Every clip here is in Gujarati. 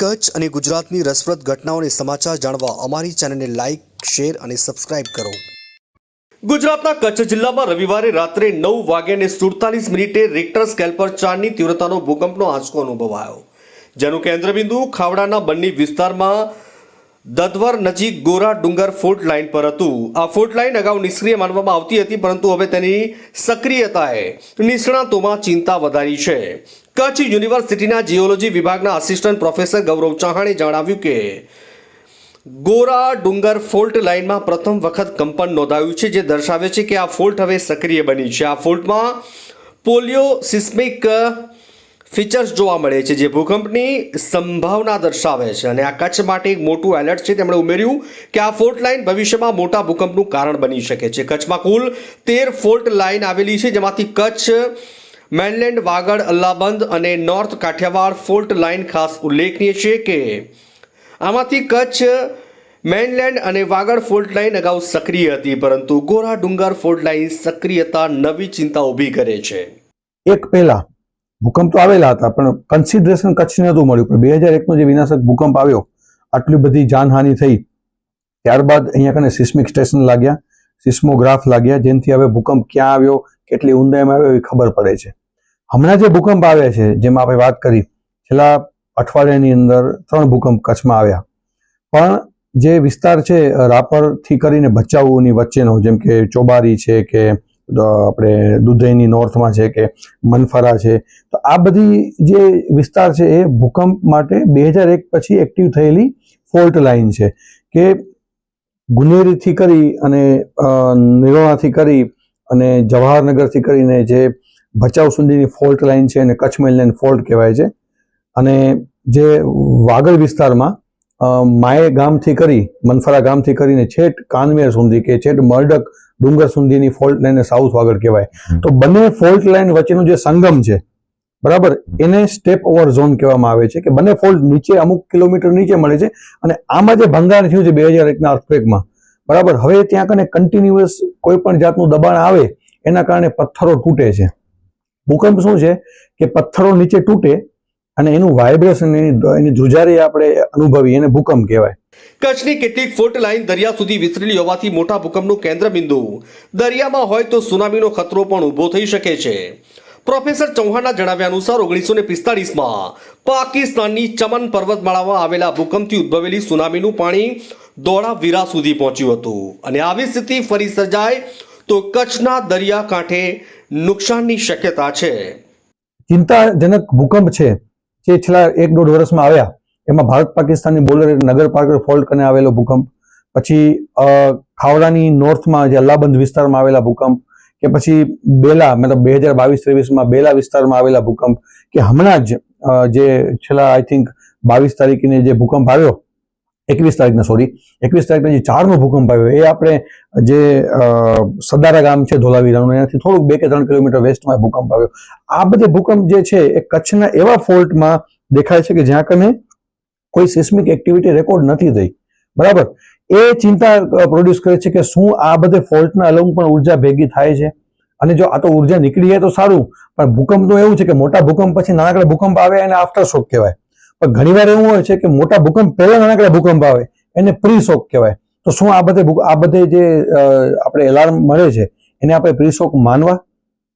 કચ્છ અને ગુજરાતની રસપ્રદ ઘટનાઓને સમાચાર જાણવા અમારી ચેનલને લાઇક શેર અને સબસ્ક્રાઇબ કરો. ગુજરાતના કચ્છ જિલ્લામાં રવિવારે રાત્રે નવ વાગ્યાને સુડતાલીસ મિનિટે રેક્ટર સ્કેલ પર ચારની તીવ્રતાનો ભૂકંપનો આંચકો અનુભવાયો. જેનું કેન્દ્રબિંદુ ખાવડાના બંને વિસ્તારમાં દદવર નજીક ગોરા ડુંગર ફોર્ટ લાઇન પર હતું. આ ફોર્ટ લાઇન અગાઉ નિષ્ક્રિય માનવામાં આવતી હતી, પરંતુ હવે તેની સક્રિયતાએ નિષ્ણાતોમાં ચિંતા વધારી છે. કચ્છ યુનિવર્સિટીના જીઓલોજી વિભાગના આસિસ્ટન્ટ પ્રોફેસર ગૌરવ ચૌહાણે જણાવ્યું કે, ગોરા ડુંગર ફોલ્ટ લાઇનમાં પ્રથમ વખત કંપન નોંધાયું છે, જે દર્શાવે છે કે આ ફોલ્ટ હવે સક્રિય બની છે. આ ફોલ્ટમાં પોલિયો સિસ્મિક ફીચર્સ જોવા મળે છે, જે ભૂકંપની સંભાવના દર્શાવે છે. અને આ કચ્છ માટે એક મોટું એલર્ટ છે, તેમણે ઉમેર્યું કે આ ફોલ્ટ લાઇન ભવિષ્યમાં મોટા ભૂકંપનું કારણ બની શકે છે. કચ્છમાં કુલ તેર ફોલ્ટ લાઇન આવેલી છે, જેમાંથી કચ્છ મેનલેન્ડ, વાગડ અલ્લાબંધ અને નોર્થ કાઠિયાવાડ ફોલ્ટ લાઇન ખાસ ઉલ્લેખનીય છે કે આમાંથી કચ્છ, મેનલેન્ડ અને વાગડ ફોલ્ટ લાઇન અગાઉ સક્રિય હતી, પરંતુ ગોરા ડુંગર ફોલ્ટ લાઇન સક્રિયતા નવી ચિંતા ઊભી કરે છે. એક પહેલા, ભૂકંપ તો આવેલા હતા, પણ કન્સિડરેશન કચ્છને નહોતું મળ્યું. પણ બે હજાર એકનો જે વિનાશક ભૂકંપ આવ્યો, આટલી બધી જાનહાનિ થઈ, ત્યારબાદ અહીંયા કને સિસ્મિક સ્ટેશન લાગ્યા સિસ્મોગ્રાફ લાગ્યા, જેનાથી હવે ભૂકંપ ક્યાં આવ્યો, કેટલી ઊંડાઈમાં આવ્યો એ ખબર પડે છે. હમણાં જે ભૂકંપ આવ્યા છે, જેમાં આપણે વાત કરી, છેલ્લા અઠવાડિયાની અંદર ત્રણ ભૂકંપ કચ્છમાં આવ્યા. પણ જે વિસ્તાર છે, રાપરથી કરીને ભચાઉની વચ્ચેનો, જેમ કે ચોબારી છે કે આપણે દુધઈની નોર્થમાં છે કે, મનફરા છે, તો આ બધી જે વિસ્તાર છે, એ ભૂકંપ માટે બે હજાર એક પછી એક્ટિવ થયેલી ફોલ્ટ લાઇન છે કે ગુનેરીથી કરી અને નિરોણાથી કરી અને જવાહરનગરથી કરીને જે ભચાઉ સુધીની ફોલ્ટ લાઇન છે અને કચ્છ મેલને ફોલ્ટ કહેવાય છે. અને જે વાગડ વિસ્તારમાં માએ ગામથી કરી મનફરા ગામથી કરીને છેટ કાનમેર સુધી કે છેટ મરડક ડુંગર સુધીની ફોલ્ટ લાઇન સાઉથ વાગડ કહેવાય. તો બંને ફોલ્ટ લાઇન વચ્ચેનો જે સંગમ છે બરાબર એને સ્ટેપ ઓવર ઝોન કહેવામાં આવે છે કે બંને ફોલ્ટ નીચે અમુક કિલોમીટર નીચે મળે છે અને આમાં જે ભંગાણ થયું છે બે હજાર એકના અર્થક્વેકમાં બરાબર હવે ત્યાં કને કન્ટિન્યુઅસ કોઈ પણ જાતનું દબાણ આવે એના કારણે પથ્થરો તૂટે છે. ભૂકંપ શું છે કે પથ્થરો નીચે તૂટે અને એનું વાઇબ્રેશન એની એની ધ્રુજારી આપણે અનુભવી એને ભૂકંપ કહેવાય. કચ્છની કેટલીક ફૂટ લાઇન દરિયા સુધી વિસ્તરેલી હોવાથી મોટા ભૂકંપનું કેન્દ્ર બિંદુ દરિયામાં હોય તો સુનામીનો ખતરો પણ ઊભો થઈ શકે છે. પ્રોફેસર ચૌહાણના જણાવ્યા અનુસાર ઓગણીસો ને પિસ્તાળીસમાં પાકિસ્તાનની ચમન પર્વતમાળામાં આવેલા ભૂકંપથી ઉદ્ભવેલી સુનામીનું પાણી ધોળાવીરા સુધી પહોંચ્યું હતું. અને આવી સ્થિતિ ફરી સર્જાય તો કચ્છના દરિયાકાંઠે નુકસાનની શક્યતા છે. ચિંતાજનક ભૂકંપ છે જે છેલ્લા એક દોઢ વર્ષમાં આવ્યા. એમાં ભારત પાકિસ્તાનની બોર્ડર નગરપાલિકા ફોલ્ટ કરીને આવેલો ભૂકંપ, પછી ખાવડાની નોર્થમાં જે અલ્લાબંધ વિસ્તારમાં આવેલા ભૂકંપ, કે પછી બેલા, મતલબ બે હજાર બાવીસ ત્રેવીસમાં બેલા વિસ્તારમાં આવેલા ભૂકંપ, કે હમણાં જ જે છેલ્લા આઈ થિંક બાવીસ તારીખને જે ભૂકંપ આવ્યો એકવીસ તારીખના સોરી એકવીસ તારીખના જે ચારનો ભૂકંપ આવ્યો, એ આપણે જે સદારા ગામ છે ધોલાવીરાનું, એનાથી થોડુંક બે કે ત્રણ કિલોમીટર વેસ્ટમાં ભૂકંપ આવ્યો. આ બધે ભૂકંપ જે છે, એ કચ્છના એવા ફોલ્ટમાં દેખાય છે કે જ્યાં કને કોઈ સિસ્મિક એક્ટિવિટી રેકોર્ડ નથી થઈ. બરાબર? એ ચિંતા પ્રોડ્યુસ કરે છે કે શું આ બધે ફોલ્ટના અલંગ પણ ઊર્જા ભેગી થાય છે? અને જો આ તો ઊર્જા નીકળી જાય તો સારું, પણ ભૂકંપ તો એવું છે કે મોટા ભૂકંપ પછી નાનકડા ભૂકંપ આવે એને આફ્ટર શોક કહેવાય. પણ ઘણીવાર એવું હોય છે કે મોટા ભૂકંપ પહેલા નાનકડા ભૂકંપ આવે, એને પ્રી શોક કહેવાય. તો શું આ બધે આ બધે જે આપણે એલાર્મ મળે છે, એને આપણે પ્રી શોક માનવા?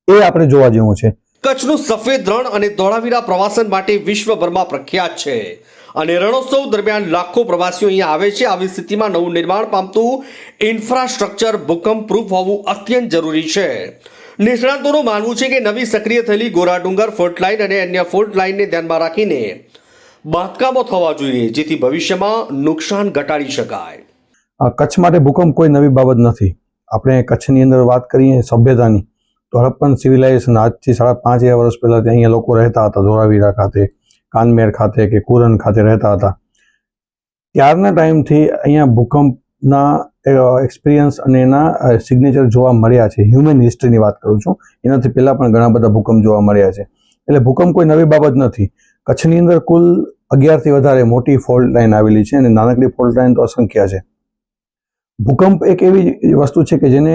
એ આપણે જોવા જેવું છે. કચ્છનું સફેદ રણ અને ધોળાવીરા પ્રવાસન માટે વિશ્વભરમાં પ્રખ્યાત છે. અને રણોત્સવ દરમિયાન લાખો પ્રવાસીઓ અહીંયા આવે છે. આવી સ્થિતિમાં નવું નિર્માણ પામતું ઇન્ફ્રાસ્ટ્રક્ચર ભૂકંપ પ્રૂફ હોવું અત્યંત જરૂરી છે. નિષ્ણાતોનું માનવું છે કે નવી સક્રિય થયેલી ગોરા ડુંગર, ફોર્ટ લાઇન અને અન્ય ફોર્ટ લાઇનને ધ્યાનમાં રાખીને બાંધકામો થવા જોઈએ, જેથી ભવિષ્યમાં નુકસાન ઘટાડી શકાય. કચ્છ માટે ભૂકંપ કોઈ નવી બાબત નથી. આપણે કચ્છની અંદર વાત કરીએ સભ્યતાની, તો હડપ્પન સિવિલાઇઝેશન આજથી સાડા પાંચ હજાર વર્ષ પહેલાં ત્યાં અહીંયા લોકો રહેતા હતા ધોળાવીરા ખાતે, કાનમેર ખાતે કે કુરન ખાતે રહેતા હતા. ત્યારના ટાઈમથી અહીંયા ભૂકંપના એક્સપિરિયન્સ અને એના સિગ્નેચર જોવા મળ્યા છે. હ્યુમન હિસ્ટ્રીની વાત કરું છું. એનાથી પહેલાં પણ ઘણા બધા ભૂકંપ જોવા મળ્યા છે. એટલે ભૂકંપ કોઈ નવી બાબત નથી. કચ્છની અંદર કુલ અગિયારથી વધારે મોટી ફોલ્ટ લાઇન આવેલી છે અને નાનકડી ફોલ્ટ લાઇન તો અસંખ્ય છે. ભૂકંપ એક એવી વસ્તુ છે કે જેને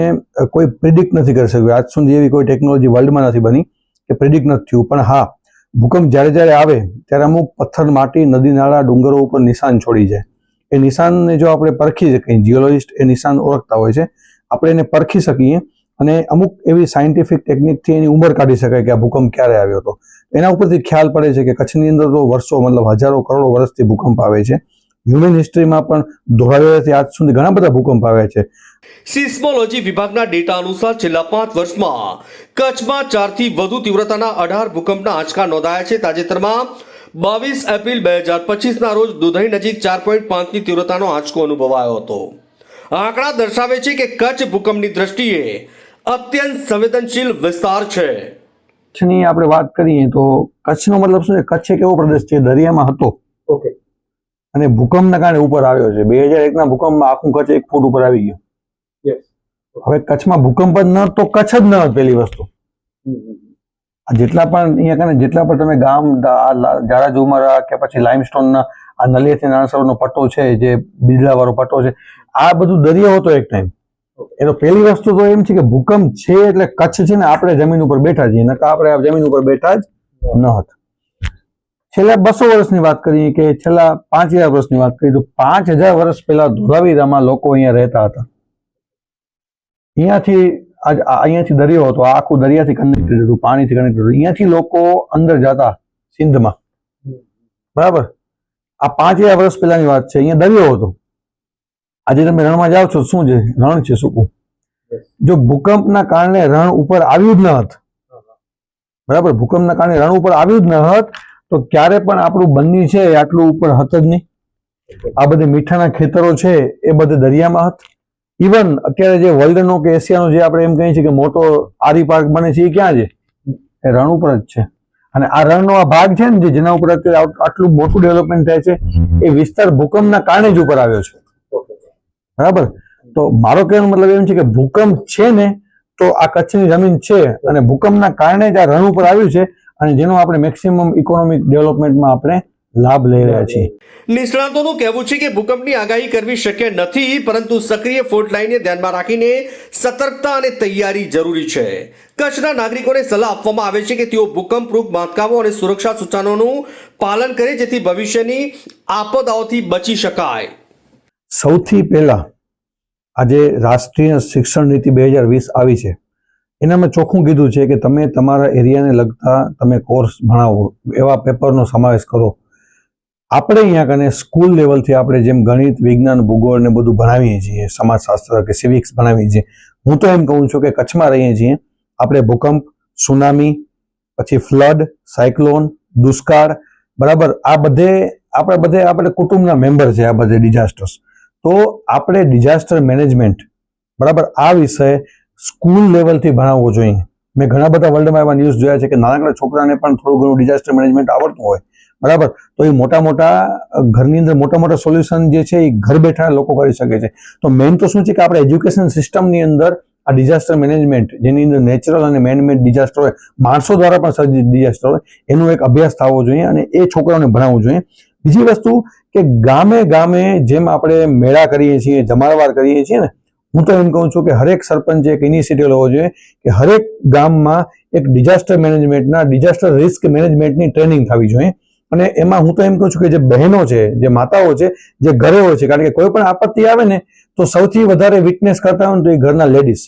કોઈ પ્રિડિક્ટ નથી કરી શક્યું. આજ સુધી એવી કોઈ ટેકનોલોજી વર્લ્ડમાં નથી બની કે પ્રિડિક્ટ નથી થયું. પણ હા, ભૂકંપ જ્યારે જ્યારે આવે, ત્યારે અમુક પથ્થર, માટી, નદી, નાળા, ડુંગરો ઉપર નિશાન છોડી જાય. એ નિશાનને જો આપણે પરખી શકીએ, જીઓલોજિસ્ટ એ નિશાન ઓળખતા હોય છે, આપણે એને પરખી શકીએ અને અમુક એવી સાયન્ટિફિક ટેકનિકથી એની ઉંમર કાઢી શકાય કે આ ભૂકંપ ક્યારે આવ્યો હતો. એના ઉપરથી ખ્યાલ પડે છે કે કચ્છની અંદર તો વર્ષો મતલબ હજારો કરોડો વર્ષથી ભૂકંપ આવે છે. હ્યુમન હિસ્ટ્રીમાં પણ ધોળાવીરાથી આજ સુધી ઘણા બધા ભૂકંપ આવ્યા છે. સિસ્મોલોજી વિભાગના ડેટા અનુસાર છેલ્લા પાંચ વર્ષમાં કચ્છમાં ચારથી વધુ તીવ્રતાના અઢાર ભૂકંપના આંચકા નોંધાયા છે. તાજેતરમાં બાવીસ એપ્રિલ બે હજાર પચીસના રોજ દુધઈ નજીક ચાર પોઈન્ટ પાંચની તીવ્રતાનો આંચકો અનુભવાયો હતો. આંકડા દર્શાવે છે કે કચ્છ ભૂકંપની દ્રષ્ટિએ અત્યંત સંવેદનશીલ વિસ્તાર છે. કચ્છની આપણે વાત કરીએ તો કચ્છનો મતલબ શું છે? કચ્છ એક એવો પ્રદેશ છે દરિયામાં હતો. ઓકે અને ભૂકંપના કારણે ઉપર આવ્યો છે. બે હજાર એકના ભૂકંપમાં આખું કચ્છ એક ફૂટ ઉપર આવી ગયું. હવે કચ્છમાં ભૂકંપ જ ન તો કચ્છ જ ન હોત પહેલી વસ્તુ. આ જેટલા પણ અહીંયા કને જેટલા પણ તમે ગામ જારા ઝુમરા કે પછી લાઇમસ્ટોનના આ નલિયાથી નાના સરોવરનો પટ્ટો છે જે બીજલાવાળો પટ્ટો છે આ બધું દરિયો હતો એક ટાઈમ એ તો પહેલી વસ્તુ તો એમ છે કે ભૂકંપ છે એટલે કચ્છ છે ને આપણે જમીન ઉપર બેઠા છીએ નકા આપણે જમીન ઉપર બેઠા જ ન હતા. છેલ્લા બસો વર્ષની વાત કરીએ કે છેલ્લા પાંચ હજાર વર્ષની વાત કરીએ તો પાંચ હજાર વર્ષ પહેલા ધોળાવીરામાં લોકો અહીંયા રહેતા હતા. અહીંયાથી આજ અહીંયાથી દરિયો હતો આખું દરિયાથી કનેક્ટેડ હતું, પાણીથી કનેક્ટેડ હતું. અહીંયાથી લોકો અંદર જતા સિંધમાં. બરાબર? આ પાંચ હજાર વર્ષ પહેલાની વાત છે, અહીંયા દરિયો હતો. આજે તમે રણમાં જાઓ છો, શું છે? રણ છે સૂકું જો ભૂકંપના કારણે રણ ઉપર આવ્યું જ ન હત, બરાબર? ભૂકંપના કારણે રણ ઉપર આવ્યું જ ન હત, તો ક્યારે પણ આપણું બન્ની છે આટલું ઉપર હત જ નહીં. આ બધે મીઠાના ખેતરો છે એ બધે દરિયામાં હત. ઇવન અત્યારે જે વર્લ્ડનો કે એશિયાનો જે આપણે એમ કહીએ છીએ કે મોટો આરી પાર્ક બને છે, એ ક્યાં છે? એ રણ ઉપર જ છે. અને આ રણનો આ ભાગ છે ને જેના ઉપર અત્યારે આટલું મોટું ડેવલપમેન્ટ થાય છે, એ વિસ્તાર ભૂકંપના કારણે જ ઉપર આવ્યો છે. બરાબર? તો મારો કહેવાનો મતલબ એમ છે કે ભૂકંપ છે ને, તો આ કચ્છની જમીન છે અને ભૂકંપના કારણે જ આ રણ ઉપર આવ્યું છે અને જેનો આપણે મેક્સિમમ ઇકોનોમિક ડેવલપમેન્ટમાં આપણે લાભ લઈ રહ્યા છીએ. નિષ્ણાતોનું કહેવું છે કે ભૂકંપની આગાહી કરવી શક્ય નથી, પરંતુ સક્રિય ફોલ્ટ લાઇનને ધ્યાનમાં રાખીને સતર્કતા અને તૈયારી જરૂરી છે. કચ્છના નાગરિકોને સલાહ આપવામાં આવે છે કે તેઓ ભૂકંપરૂપ બાંધકામો અને સુરક્ષા સૂચનોનું પાલન કરે જેથી ભવિષ્યની આપદાઓથી બચી શકાય. સૌથી પહેલાં આજે રાષ્ટ્રીય શિક્ષણ નીતિ બે હજાર વીસ આવી છે. એનામાં ચોખ્ખું કીધું છે કે તમે તમારા એરિયાને લગતા તમે કોર્સ ભણાવો, એવા પેપરનો સમાવેશ કરો. આપણે અહીંયા કને સ્કૂલ લેવલથી આપણે જેમ ગણિત, વિજ્ઞાન, ભૂગોળ ને બધું ભણાવીએ છીએ, સમાજશાસ્ત્ર કે સિવિક્સ ભણાવીએ છીએ. હું તો એમ કહું છું કે કચ્છમાં રહીએ છીએ, આપણે ભૂકંપ, સુનામી, પછી ફ્લડ, સાયક્લોન, દુષ્કાળ, બરાબર. આ બધે, આપણે બધે આપણે કુટુંબના મેમ્બર છે, આ બધે ડિઝાસ્ટર્સ. તો આપણે ડિઝાસ્ટર મેનેજમેન્ટ બરાબર, આ વિષય સ્કૂલ લેવલથી ભણાવવો જોઈએ. મેં ઘણા બધા વર્લ્ડમાં એવા ન્યૂઝ જોયા છે કે નાનકડા છોકરાને પણ થોડું ઘણું ડિઝાસ્ટર મેનેજમેન્ટ આવડતું હોય. બરાબર? તો એ મોટા મોટા ઘરની અંદર મોટા મોટા સોલ્યુશન જે છે એ ઘર બેઠા લોકો કરી શકે છે. તો મેઇન તો શું છે કે આપણે એજ્યુકેશન સિસ્ટમની અંદર આ ડિઝાસ્ટર મેનેજમેન્ટ જેની અંદર નેચરલ અને મેનમેડ ડિઝાસ્ટર હોય, માણસો દ્વારા પણ સર્જિત ડિઝાસ્ટર હોય, એનો એક અભ્યાસ થવો જોઈએ અને એ છોકરાઓને ભણાવવું જોઈએ. બીજી વસ્તુ કે ગામે ગામે જેમ આપણે મેળા કરીએ છીએ, જમાડવાર કરીએ છીએ ને, હું તો એમ કહું છું કે હરેક સરપંચે એક ઇનિશિયેટિવ લેવો જોઈએ કે હરેક ગામમાં એક ડિઝાસ્ટર મેનેજમેન્ટના ડિઝાસ્ટર રિસ્ક મેનેજમેન્ટની ટ્રેનિંગ થવી જોઈએ. અને એમાં હું તો એમ કહું છું કે જે બહેનો છે, જે માતાઓ છે, જે ઘરે હોય છે, કારણ કે કોઈ પણ આપત્તિ આવે ને, તો સૌથી વધારે વિટનેસ કરતા હોય ને તો એ ઘરના લેડીઝ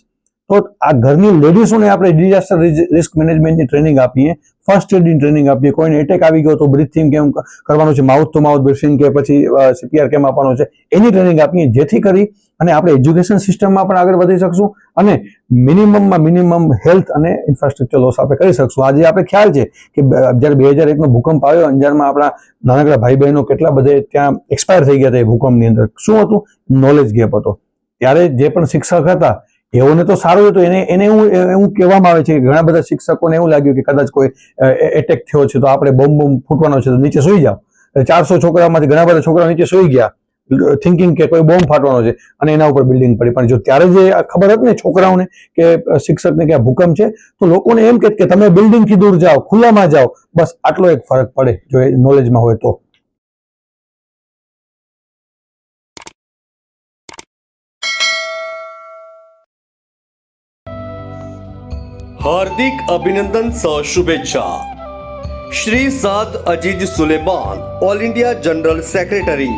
તો આ ઘરની લેડીઝોને આપણે ડિઝાસ્ટર રિસ્ક મેનેજમેન્ટની ટ્રેનિંગ આપીએ ફર્સ્ટ એડની ટ્રેનિંગ આપીએ. કોઈને એટેક આવી ગયો તો બ્રીથિંગ કેમ કરવાનું છે માઉથ ટુ માઉથ બ્રીથિંગ કે પછી સીપીઆર કેમ આપવાનું છે, એની ટ્રેનિંગ આપીએ જેથી કરી અને આપણે એજ્યુકેશન સિસ્ટમમાં પણ આગળ વધી શકશું અને મિનિમમમાં મિનિમમ હેલ્થ અને ઇન્ફ્રાસ્ટ્રક્ચર લોસ આપણે કરી શકશું. આજે આપણે ખ્યાલ છે કે જ્યારે બે હજાર એકનો ભૂકંપ આવ્યો, અંજારમાં આપણા નાનકડા ભાઈ બહેનો કેટલા બધે ત્યાં એક્સપાયર થઈ ગયા હતા એ ભૂકંપની અંદર. શું હતું? નોલેજ ગેપ હતો. ત્યારે જે પણ શિક્ષક હતા એઓને તો સારું હતું. એને એને એવું એવું કહેવામાં આવે છે કે ઘણા બધા શિક્ષકોને એવું લાગ્યું કે કદાચ કોઈ એટેક થયો છે તો આપણે બોમ્બ બોમ્બ ફૂટવાનો છે તો નીચે સુઈ જાઓ. ચારસો છોકરામાંથી ઘણા બધા છોકરાઓ નીચે સુઈ ગયા થિંકિંગ કે કોઈ બોમ્બ ફાટવાનો છે અને એના ઉપર બિલ્ડિંગ પડી. પણ જો ત્યારે જે ખબર હતી ને છોકરાઓને કે શિક્ષકને કે ભૂકંપ છે, તો લોકોને એમ કે તમે બિલ્ડિંગથી દૂર જાઓ, ખુલ્લામાં જાઓ, બસ આટલો એક ફરક પડે જો એ નોલેજમાં હોય તો. હાર્દિક અભિનંદન સહ શુભેચ્છા Shri Saad Aziz Suleman all India general secretary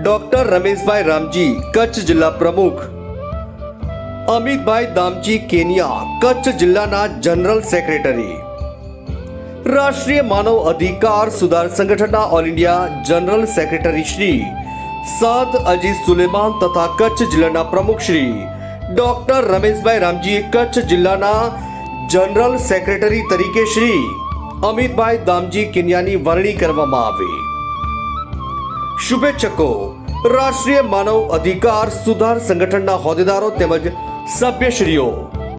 doctor Rameshbhai Ramji, Kutch જિલ્લા પ્રમુખ. અમિતભાઈ દામજી કેનિયા, કચ્છ જિલ્લાના જનરલ સેક્રેટરી રાષ્ટ્રીય માનવ અધિકાર સુધાર સંગઠનના all India general secretary Shri Saad Aziz Suleman તથા કચ્છ જિલ્લાના પ્રમુખ શ્રી ડોક્ટર રમેશભાઈ રામજીએ કચ્છ જિલ્લાના જનરલ સેક્રેટરી તરીકે શ્રી અમિતભાઈ દામજી કિનિયાની વરણી કરવામાં આવી. શુભેચ્છકો. રાષ્ટ્રીય માનવ અધિકાર સુધાર સંગઠનના હોદ્દેદારો તેમજ સભ્યશ્રીઓ